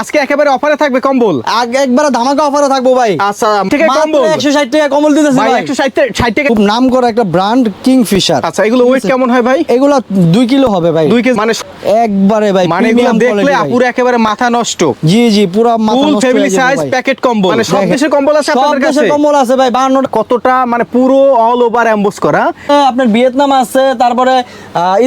আজকে একেবারে অফারে থাকবে কম্বল। আগে একবারে ধামাকা অফারে থাকব ভাই। আচ্ছা ঠিক আছে কম্বল। একশো ষাট টাকা কম্বল দিতেছি ভাই ভাই। একশো ষাট ষাট টাকা খুব নাম করা একটা ব্র্যান্ড কিং ফিশার আচ্ছা এগুলো ওয়েট কেমন হয় ভাই? এগুলা দুই কিলো হবে ভাই। দুই কেজি মানে একবারে ভাই মানে এগুলো দেখলে। আপুর একেবারে মাথা নষ্ট। জি জি পুরো মাথা ফুল নষ্ট ফ্যামিলি সাইজ প্যাকেট কম্বল। মানে সব দেশের কম্বল আছে আপনাদের কাছে? সব দেশের কম্বল আছে ভাই বাহান্ন কতটা মানে পুরো অল ওভার এমবোস করা? আপনার ভিয়েতনাম আছে তারপরে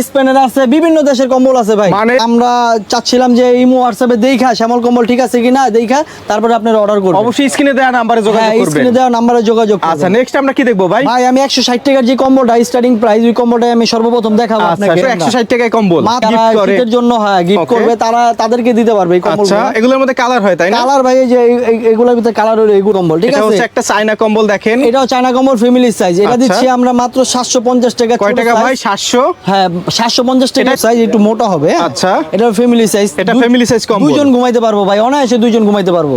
স্পেনের আছে বিভিন্ন দেশের কম্বল আছে ভাই। মানে- আমরা চাচ্ছিলাম যে ইমো হোয়াটসঅ্যাপে দেখা শ্যামল কম্বল ঠিক আছে কিনা দেখা তারপরে আপনার অর্ডার করবেন। অবশ্যই স্ক্রিনে দেওয়া নাম্বারে যোগাযোগ হ্যাঁ করবেন। স্ক্রিনে দেওয়া নাম্বারে যোগাযোগ। আচ্ছা নেক্সট আমরা কি দেখব ভাই? ভাই আমি একশো ষাট টাকার যে কম্বলটা স্টার্টিং প্রাইস ওই কম্বলটাই আমি সর্বপ্রথম দেখাবো আচ্ছা আপনাকে। একশো ষাট টাকায় কম্বল গিফট করে। শীতের জন্য হ্যাঁ গিফট করবে তারা তাদেরকে দিতে পারবে এই কম্বল আচ্ছা এগুলোর মধ্যে কালার হয় তাই না? কালার ভাই এই যে এই- এই- এগুলোর ভিতরে কালার হলো এইগুলো কম্বল ঠিক এটা আছে? হচ্ছে একটা চায়না কম্বল দেখেন। এটাও চায়না কম্বল ফ্যামিলি সাইজ এটা আচ্ছা। দিচ্ছি আমরা মাত্র সাতশো পঞ্চাশ টাকা কয় টাকা ভাই? সাতশো? হ্যাঁ সাতশো পঞ্চাশ টাকা সাইজ একটু মোটা হবে। আচ্ছা। এটা ফ্যামিলি সাইজ এটা ফ্যামিলি সাইজ কম্বল। দুইজন ঘুমাইতে পারব। ভাই অনায়াসে দুইজন ঘুমাইতে পারব।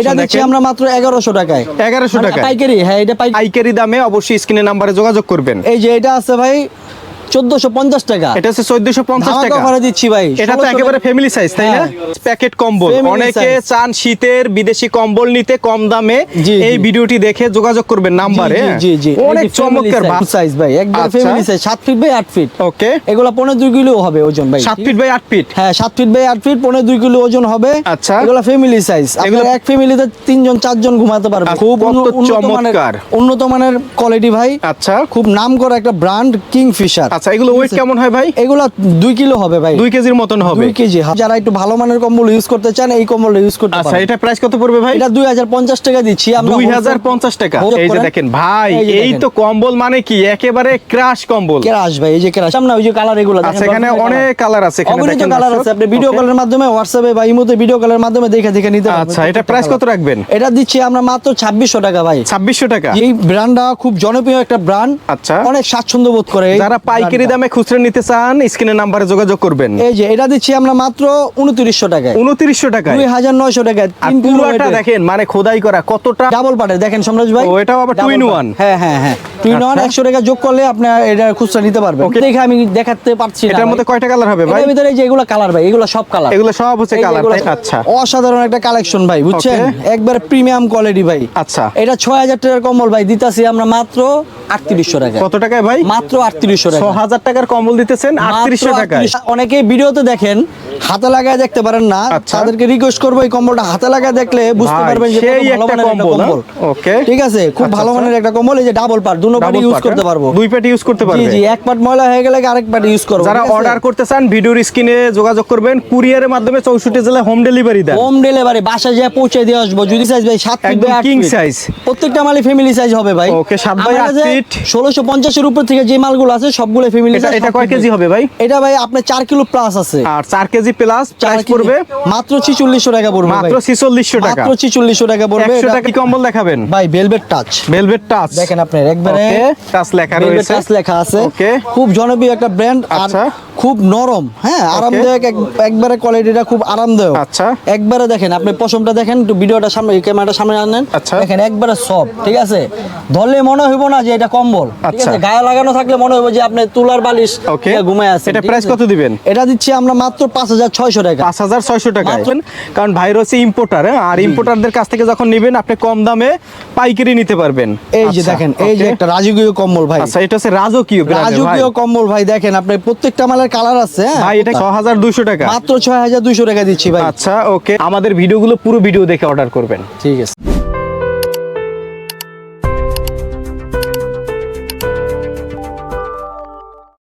এটা দিচ্ছি আমরা মাত্র এগারোশো টাকায়। এগারোশো টাকা পাইকারি হ্যাঁ এটা পাইকারি দামে অবশ্যই স্ক্রিনে নাম্বারে যোগাযোগ করবেন। এই যে এটা আছে ভাই চোদ্দশো পঞ্চাশ টাকা। এটা হচ্ছে চোদ্দশো পঞ্চাশ ধামাকা টাকা। অফারে দিচ্ছি ভাই এটা তো 1600 একেবারে ফ্যামিলি সাইজ তাই না? হ্যাঁ। প্যাকেট কম্বল। অনেকে চান শীতের বিদেশি কম্বল নিতে কম দামে। এই ভিডিওটি দেখে যোগাযোগ করবেন নাম্বারে। জি জি অনেক চমৎকার সাইজ ভাই আচ্ছা। ফ্যামিলি সাইজ সাত ফিট বাই আট ফিট ওকে এগুলা পনেরো দুই কিলো হবে ওজন ভাই। সাত ফিট বাই আট ফিট হ্যাঁ সাত ফিট বাই আট ফিট পনেরো দুই কিলো ওজন হবে। আচ্ছা। এগুলো ফ্যামিলি সাইজ এগুলো- এগুলো এক ফ্যামিলিতে তিনজন চারজন ঘুমাতে পারবে খুব উন্নত মানের চমৎকার। উন্নত মানের কোয়ালিটি ভাই। আচ্ছা। খুব নাম করা একটা ব্র্যান্ড কিং ফিশার আচ্ছা এগুলো ওয়েট কেমন হয় ভাই? এগুলা দুই কিলো হবে ভাই। দুই কেজির মতন হবে। দুই কেজি। যারা একটু ভালো মানের কম্বল ইউজ করতে চান এই কম্বল ইউজ করতে আচ্ছা এটা প্রাইস কত পড়বে ভাই? এটা দুই হাজার পঞ্চাশ টাকা দিচ্ছি আমরা দুই হাজার পঞ্চাশ টাকা। এই যে দেখেন ভাই এই। তো কম্বল মানে কি? একেবারে ক্রাশ কম্বল। কেরাস ভাই এই যে কেরাস সামনে ওই যে কালার এগুলো আচ্ছা এখানে অনেক কালার আছে এখানে অগণিত দেখেন কালার আছে আপনি ভিডিও কলের মাধ্যমে হোয়াটসঅ্যাপে বা ইমোতে ভিডিও কলের মাধ্যমে দেখে দেখে নিতে পারবেন। আচ্ছা এটা প্রাইস কত রাখবেন? এটা দিচ্ছি আমরা মাত্র ছাব্বিশশো টাকা ভাই। ছাব্বিশশো টাকা। এই ব্র্যান্ডটা খুব জনপ্রিয় একটা ব্র্যান্ড আচ্ছা। অনেক স্বাচ্ছন্দ্য বোধ করে। যারা পাইকারি দামে খুচরা নিতে চান স্ক্রিনের নাম্বারে যোগাযোগ করবেন। এই যে এটা দিচ্ছি আমরা মাত্র উনত্রিশশো টাকায়। উনত্রিশশো টাকায়। দুই হাজার নয়শো টাকায় পুরোটা দেখেন মানে খোদাই করা কতটা ডাবল পাটের দেখেন সম্রাজ ভাই। এটাও আবার part। one? হ্যাঁ হ্যাঁ হ্যাঁ। ওয়ান আচ্ছা। একশো টাকা যোগ করলে আপনি এটা খুচরা নিতে পারবেন। দেখে আমি দেখাতে পারছি এটার মধ্যে কয়টা কালার হবে ভাই? ভিতরে যে এগুলো কালার ভাই এগুলো সব কালার এগুলো সব হচ্ছে কালার আচ্ছা। অসাধারণ একটা কালেকশন ভাই বুঝছেন. একবারে প্রিমিয়াম কোয়ালিটি ভাই। আচ্ছা। এটা ছয় হাজার টাকার কম্বল ভাই দিতাছি আমরা মাত্র আচ্ছা। হ্যাঁ? খুব আচ্ছা, ভালো আচ্ছা। মানের একটা কম্বল এই যে ডাবল পার্ট দুটো ইউজ করতে হ্যাঁ? পারব। দুই পার্ট ইউজ করতে পারব। এক পার্ট ময়লা হয়ে গেলে আরেক পার্ট ইউজ করব যারা অর্ডার করতে চান ভিডিওর স্ক্রিনে যোগাযোগ করবেন কুরিয়ারের মাধ্যমে 64 জেলায় হোম ডেলিভারি দেয় হোম ডেলিভারি বাসা যেয়ে পৌঁছে দিয়ে আসব। যদি সাইজ ভাই সাত কিং সাইজ প্রত্যেকটা মালে ফ্যামিলি সাইজ হবে ভাই। ওকে 7 বাই 1650 এর উপর থেকে যে মালগুলো আছে সবগুলো ফ্যামিলি এটা কয় কেজি হবে ভাই? এটা ভাই 4 কিলো প্লাস আছে। আর 4 কেজি প্লাস প্রাইস পড়বে? মাত্র 4600 টাকা পড়বে মাত্র 4600 টাকা। মাত্র 4600 টাকা পড়বে। 100 টাকা কম্বল দেখাবেন? ভাই ভেলভেট টাচ ভেলভেট টাচ দেখেন একবারে টাচ লেখা রয়েছে। টাচ লেখা আছে। ওকে খুব জনপ্রিয় একটা ব্র্যান্ড আচ্ছা। খুব নরম হ্যাঁ? আরামদায়ক একবারে কোয়ালিটিটা খুব আরামদায়ক। আচ্ছা। একবারে দেখেন আপনি পশমটা দেখেন একটু ভিডিওটা সামনে ক্যামেরাটা সামনে আনেন। আচ্ছা। দেখেন একবারে সব ঠিক আছে? ধরলে মনে হইব না যে এটা কম্বল ঠিক আচ্ছা। আছে? গায়ে লাগানো থাকলে মনে হইব যে আপনি তুলার বালিশ ঘুমায় আছেন এটা প্রাইস কত দিবেন? এটা দিচ্ছি আমরা মাত্র পাঁচ হাজার ছয়শো টাকা। পাঁচ হাজার ছয়শো টাকায়। মাত্র- কারণ ভাই হচ্ছে ইম্পোর্টার আর ইম্পোর্টারদের কাছ থেকে যখন নেবেন আপনি কম দামে পাইকারি নিতে পারবেন। এই যে আচ্ছা, দেখেন এই যে একটা রাজকীয় কম্বল ভাই। আচ্ছা এটা হচ্ছে রাজকীয় রাজকীয় কম্বল ভাই দেখেন আপনি প্রত্যেকটা মালের কালার আছে হ্যাঁ? ভাই এটা ছ হাজার দুইশো টাকা। মাত্র ছয় হাজার দুইশো টাকা দিচ্ছি ভাই। আচ্ছা ওকে। আমাদের ভিডিওগুলো পুরো ভিডিও দেখে অর্ডার করবেন। ঠিক আছে।